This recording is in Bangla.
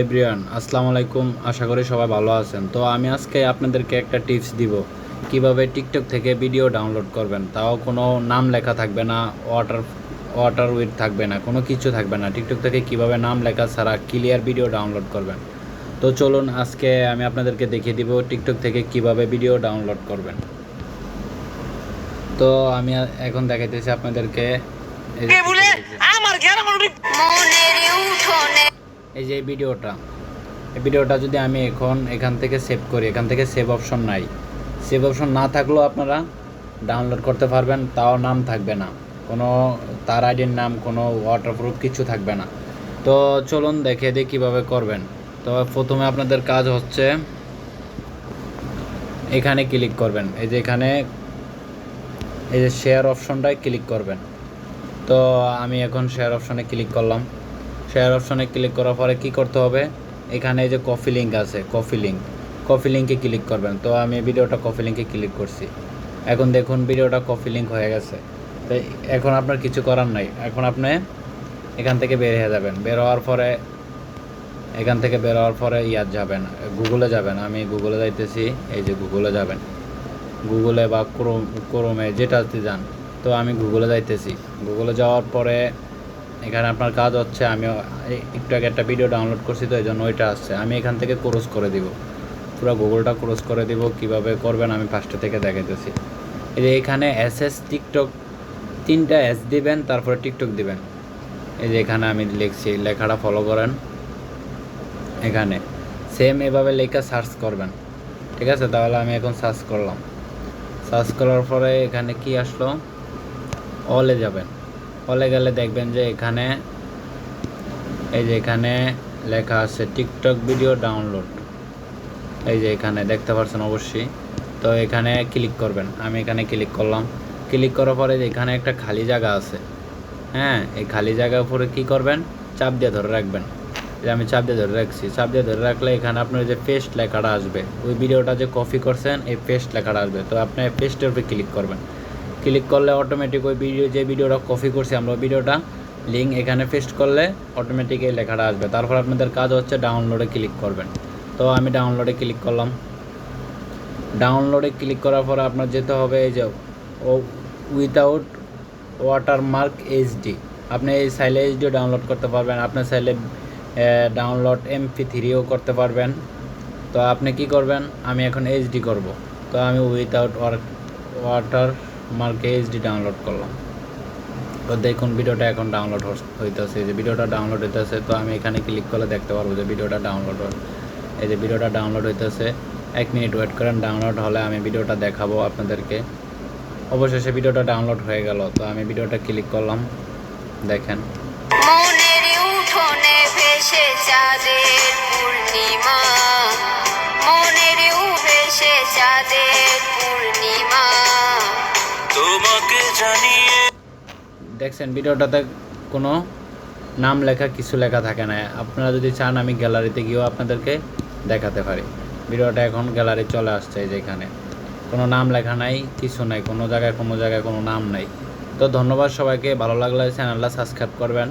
এভরিওয়ান আসসালামু আলাইকুম। আশা করি সবাই ভালো আছেন। তো আমি আজকে আপনাদেরকে একটা টিপস দিব। কীভাবে টিকটক থেকে ভিডিও ডাউনলোড করবেন তাও কোনো নাম লেখা থাকবে না ওয়াটার ওয়াটার উইথ থাকবে না কোনো কিছু থাকবে না। টিকটক থেকে কীভাবে নাম লেখা ছাড়া ক্লিয়ার ভিডিও ডাউনলোড করবেন। তো চলুন আজকে আমি আপনাদেরকে দেখিয়ে দিব টিকটক থেকে কীভাবে ভিডিও ডাউনলোড করবেন। তো আমি এখন দেখাইতেছি আপনাদেরকে। আমার এই যে এই ভিডিওটা এই ভিডিওটা যদি আমি এখন এখান থেকে সেভ করি, এখান থেকে সেভ অপশন নাই। সেভ অপশন না থাকলেও আপনারা ডাউনলোড করতে পারবেন, তাও নাম থাকবে না। কোনো তার আইডির নাম, কোনো ওয়াটারপ্রুফ কিছু থাকবে না। তো চলুন দেখে দিই কীভাবে করবেন। তো প্রথমে আপনাদের কাজ হচ্ছে এখানে ক্লিক করবেন। এই যে এখানে এই যে শেয়ার অপশনটায় ক্লিক করবেন। তো আমি এখন শেয়ার অপশনে ক্লিক করলাম। শেয়ার অপশনে ক্লিক করার পরে কি করতে হবে? এখানে এই যে কফি লিঙ্ক আছে কফি লিঙ্ক কফি লিঙ্কে ক্লিক করবেন। তো আমি ভিডিওটা কফি লিঙ্কে ক্লিক করছি। এখন দেখুন ভিডিওটা কফি লিঙ্ক হয়ে গেছে। তো এখন আপনার কিছু করার নাই। এখন আপনি এখান থেকে বের হয়ে যাবেন। বের হওয়ার পরে, এখান থেকে বের হওয়ার পরে ইয়ার যাবেন। গুগলে যাবেন। আমি গুগলে যাইতেছি। এই যে গুগলে যাবেন। গুগলে বা ক্রোম ক্রোমে যেটাতে যান। তো আমি গুগলে যাইতেছি। গুগলে যাওয়ার পরে এখানে আপনার কাজ হচ্ছে আমি একটু আগে একটা ভিডিও ডাউনলোড করছি তো এই জন্য ওইটা আসছে আমি এখান থেকে ক্রস করে দিব। পুরো গুগলটা ক্রস করে দিব, কীভাবে করবেন আমি ফার্স্টে থেকে দেখাইতেছি। এই যে এখানে এস এস টিকটক তিনটা এস দিবেন, তারপরে টিকটক দিবেন। এই যে এখানে আমি লিখছি, লেখাটা ফলো করেন। এখানে সেম এভাবে লেখা সার্চ করবেন। ঠিক আছে? তাহলে আমি এখন সার্চ করলাম। সার্চ করার পরে এখানে কি আসলো? অলে যাবেন। অলে গেলে দেখবেন যে এখানে, এই যে এখানে লেখা আছে টিকটক ভিডিও ডাউনলোড এই যে এখানে দেখতে পাচ্ছেন অবশ্যই। তো এখানে ক্লিক করবেন। আমি এখানে ক্লিক করলাম। ক্লিক করার পরে এখানে একটা খালি জায়গা আছে। হ্যাঁ এই খালি জায়গার উপরে কি করবেন? চাপ দিয়ে ধরে রাখবেন। যে আমি চাপ দিয়ে ধরে রাখছি। চাপ দিয়ে ধরে রাখলে এখানে আপনার যে পেস্ট লেখাটা আসবে। ওই ভিডিওটা যে কপি করছেন, এই পেস্ট লেখাটা আসবে। তো আপনি পেস্টের উপরে ক্লিক করবেন। ক্লিক করলে অটোমেটিক ওই ভিডিও যে ভিডিওটা কপি করছি আমরা ভিডিওটা লিঙ্ক এখানে পেস্ট করলে অটোমেটিক এই লেখাটা আসবে। তারপর আপনাদের কাজ হচ্ছে ডাউনলোডে ক্লিক করবেন। তো আমি ডাউনলোডে ক্লিক করলাম। ডাউনলোডে ক্লিক করার পরে আপনার যেতে হবে এই যে উইথাউট ওয়াটারমার্ক এইচডি আপনি এই সাইলে এইচডিও ডাউনলোড করতে পারবেন। আপনার সাইলে ডাউনলোড এমপি থ্রিও করতে পারবেন। তো আপনি কি করবেন? আমি এখন এইচডি করব। তো আমি উইথাউট ওয়াটার মার্কে এইচডি ডাউনলোড করলাম। তো দেখুন, ভিডিওটা এখন ডাউনলোড হইতেছে। যে ভিডিওটা ডাউনলোড হইতেছে, তো আমি এখানে ক্লিক করলে দেখতে পারব যে ভিডিওটা ডাউনলোড এই যে ভিডিওটা ডাউনলোড হইতেছে, এক মিনিট ওয়েট করেন ডাউনলোড হলে আমি ভিডিওটা দেখাবো আপনাদেরকে। অবশেষে ভিডিওটা ডাউনলোড হয়ে গেল, তো আমি ভিডিওটা ক্লিক করলাম। দেখেন। মনের উঠোনে ভেসে চাঁদের দেখছেন, ভিডিওটাতে কোনো নাম লেখা, কিছু লেখা থাকে না। আপনারা যদি চান আমি গ্যালারিতে গিয়েও আপনাদেরকে দেখাতে পারি। ভিডিওটা এখন গ্যালারি চলে আসছে এই যে কোনো নাম লেখা নাই, কিছু নাই, কোনো জায়গায় কোনো জায়গায় কোনো নাম নাই। তো ধন্যবাদ সবাইকে। ভালো লাগলে চ্যানেলটা সাবস্ক্রাইব করবেন।